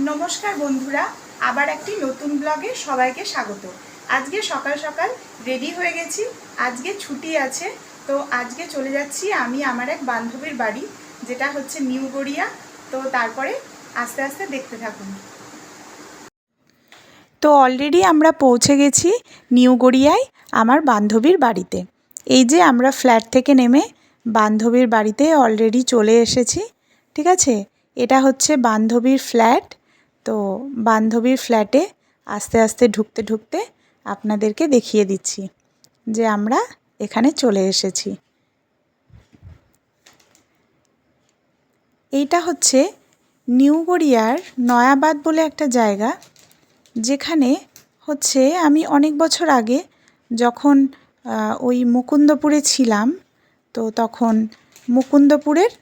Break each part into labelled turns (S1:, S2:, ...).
S1: নমস্কার বন্ধুরা, আবার একটি নতুন ব্লগে সবাইকে স্বাগত। আজকে সকাল সকাল রেডি হয়ে গেছি, আজকে ছুটি আছে, তো আজকে চলে যাচ্ছি আমি আমার এক বান্ধবীর বাড়ি, যেটা হচ্ছে নিউ গড়িয়া তো তারপরে আস্তে আস্তে দেখতে থাকুন। তো অলরেডি আমরা পৌঁছে গেছি নিউ গড়িয়ায় আমার বান্ধবীর বাড়িতে। এই যে আমরা ফ্ল্যাট থেকে নেমে বান্ধবীর বাড়িতে অলরেডি চলে এসেছি, ঠিক আছে? এটা হচ্ছে বান্ধবীর ফ্ল্যাট তো বান্ধবীর ফ্ল্যাটে আস্তে আস্তে ঢুকতে ঢুকতে আপনাদেরকে দেখিয়ে দিচ্ছি যে আমরা এখানে চলে এসেছি। এইটা হচ্ছে নিউ গড়িয়ার নয়াবাদ বলে একটা জায়গা, যেখানে হচ্ছে আমি অনেক বছর আগে যখন ওই মুকুন্দপুরে ছিলাম, তো তখন মুকুন্দপুরের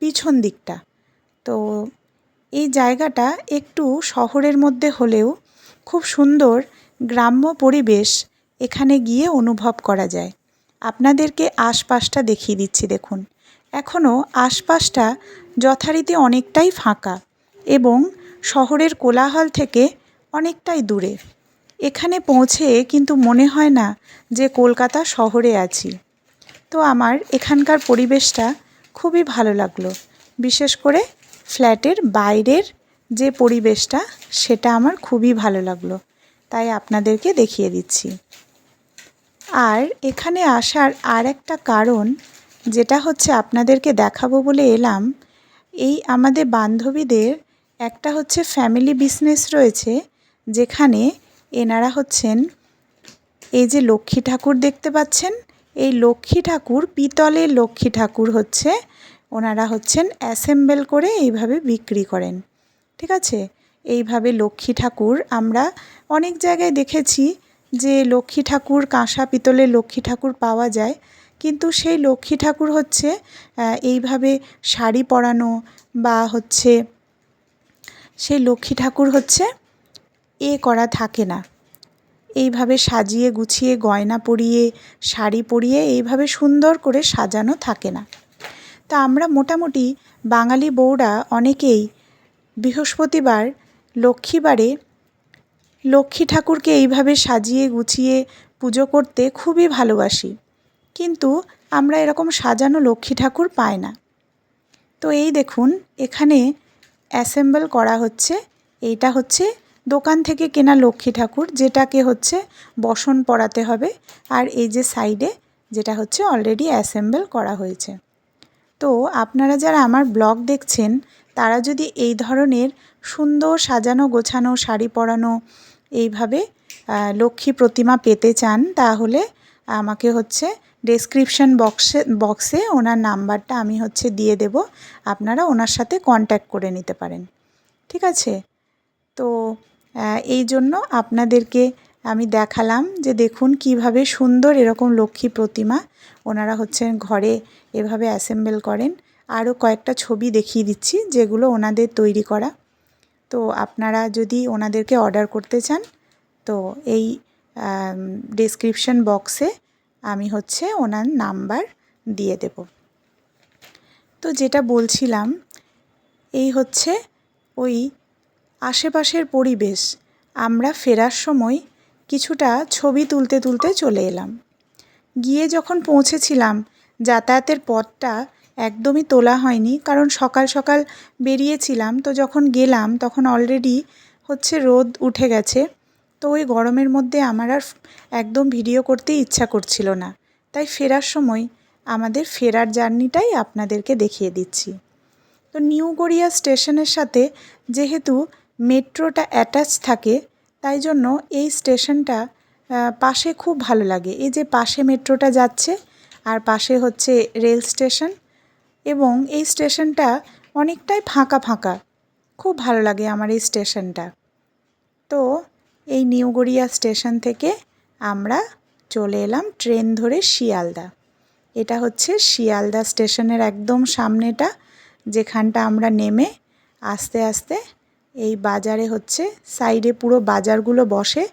S1: পিছন দিকটা। তো এই জায়গাটা একটু শহরের মধ্যে হলেও খুব সুন্দর গ্রাম্য পরিবেশ এখানে গিয়ে অনুভব করা যায়। আপনাদেরকে আশপাশটা দেখিয়ে দিচ্ছি দেখুন। এখনও আশপাশটা যথারীতি অনেকটাই ফাঁকা এবং শহরের কোলাহল থেকে অনেকটাই দূরে। এখানে পৌঁছে কিন্তু মনে হয় না যে কলকাতা শহরে আছি। তো আমার এখানকার পরিবেশটা খুবই ভালো লাগল। বিশেষ করে ফ্ল্যাটের বাইরের যে পরিবেশটা, সেটা আমার খুবই ভালো লাগল। তাই আপনাদেরকে দেখিয়ে দিচ্ছি। আর এখানে আসার আর একটা কারণ, যেটা হচ্ছে আপনাদেরকে দেখাবো বলে এলাম, এই আমাদের বান্ধবীদের একটা হচ্ছে ফ্যামিলি বিজনেস রয়েছে, যেখানে এনারা হচ্ছেন, এই যে লক্ষ্মী ঠাকুর দেখতে পাচ্ছেন, এই লক্ষ্মী ঠাকুর, পিতলের লক্ষ্মী ঠাকুর হচ্ছে ওনারা হচ্ছেন অ্যাসেম্বল করে এইভাবে বিক্রি করেন। ঠিক আছে? এইভাবে লক্ষ্মী ঠাকুর আমরা অনেক জায়গায় দেখেছি যে লক্ষ্মী ঠাকুর, কাঁসা পিতলের লক্ষ্মী ঠাকুর পাওয়া যায়। কিন্তু সেই লক্ষ্মী ঠাকুর হচ্ছে এইভাবে শাড়ি পরানো বা হচ্ছে সেই লক্ষ্মী ঠাকুর হচ্ছে এ করা থাকে না। এইভাবে সাজিয়ে গুছিয়ে, গয়না পরিয়ে, শাড়ি পরিয়ে এইভাবে সুন্দর করে সাজানো থাকে না। তা আমরা মোটামুটি বাঙালি বউরা অনেকেই বৃহস্পতিবার, লক্ষ্মীবারে লক্ষ্মী ঠাকুরকে এইভাবে সাজিয়ে গুছিয়ে পুজো করতে খুবই ভালোবাসি। কিন্তু আমরা এরকম সাজানো লক্ষ্মী ঠাকুর পাই না। তো এই দেখুন, এখানে অ্যাসেম্বল করা হচ্ছে। এইটা হচ্ছে দোকান থেকে কেনা লক্ষ্মী ঠাকুর, যেটাকে হচ্ছে বসন পরাতে হবে। আর এই যে সাইডে যেটা হচ্ছে অলরেডি অ্যাসেম্বল করা হয়েছে। তো আপনারা যারা আমার ব্লগ দেখছেন, তারা যদি এই ধরনের সুন্দর সাজানো গোছানো, শাড়ি পরানো এইভাবে লক্ষ্মী প্রতিমা পেতে চান, তাহলে আমাকে হচ্ছে ডেসক্রিপশন বক্সে বক্সে ওনার নাম্বারটা আমি হচ্ছে দিয়ে দেব। আপনারা ওনার সাথে কন্ট্যাক্ট করে নিতে পারেন। ঠিক আছে? তো এই জন্য আপনাদেরকে আমি দেখালাম যে দেখুন কীভাবে সুন্দর এরকম লক্ষ্মী প্রতিমা ওনারা হচ্ছেন ঘরে এভাবে অ্যাসেম্বল করেন। আরও কয়েকটা ছবি দেখিয়ে দিচ্ছি যেগুলো ওনাদের তৈরি করা। তো আপনারা যদি ওনাদেরকে অর্ডার করতে চান, তো এই ডেসক্রিপশন বক্সে আমি হচ্ছে ওনার নাম্বার দিয়ে দেব। তো যেটা বলছিলাম, এই হচ্ছে ওই আশেপাশের পরিবেশ। আমরা ফেরার সময় কিছুটা ছবি তুলতে তুলতে চলে এলাম। গিয়ে যখন পৌঁছেছিলাম, যাতায়াতের পথটা একদমই তোলা হয়নি, কারণ সকাল সকাল বেরিয়েছিলাম, তো যখন গেলাম, তখন অলরেডি হচ্ছে রোদ উঠে গেছে, তো ওই গরমের মধ্যে আমার আর একদম ভিডিও করতে ইচ্ছা করছিল না। তাই ফেরার সময় আমাদের ফেরার জার্নিটাই আপনাদেরকে দেখিয়ে দিচ্ছি। তো নিউ গড়িয়া স্টেশনের সাথে যেহেতু মেট্রোটা অ্যাটাচ থাকে তাই জন্য এই স্টেশনটা পাশে খুব ভালো লাগে। এই যে পাশে মেট্রোটা যাচ্ছে, আর পাশে হচ্ছে রেল স্টেশন এবং এই স্টেশনটা অনেকটাই ফাঁকা ফাঁকা। খুব ভালো লাগে আমার এই স্টেশনটা। তো এই নিউ গড়িয়া স্টেশন থেকে আমরা চলে এলাম ট্রেন ধরে শিয়ালদা। এটা হচ্ছে শিয়ালদা স্টেশনের একদম সামনেটা, যেখানটা আমরা নেমে আস্তে আস্তে এই বাজারে হচ্ছে সাইডে পুরো বাজারগুলো বসে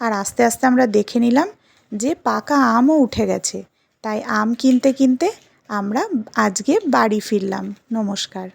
S1: আর আস্তে আস্তে আমরা দেখে নিলাম যে পাকা আমও উঠে গেছে। তাই আম কিনতে কিনতে আমরা আজকে বাড়ি ফিরলাম। নমস্কার।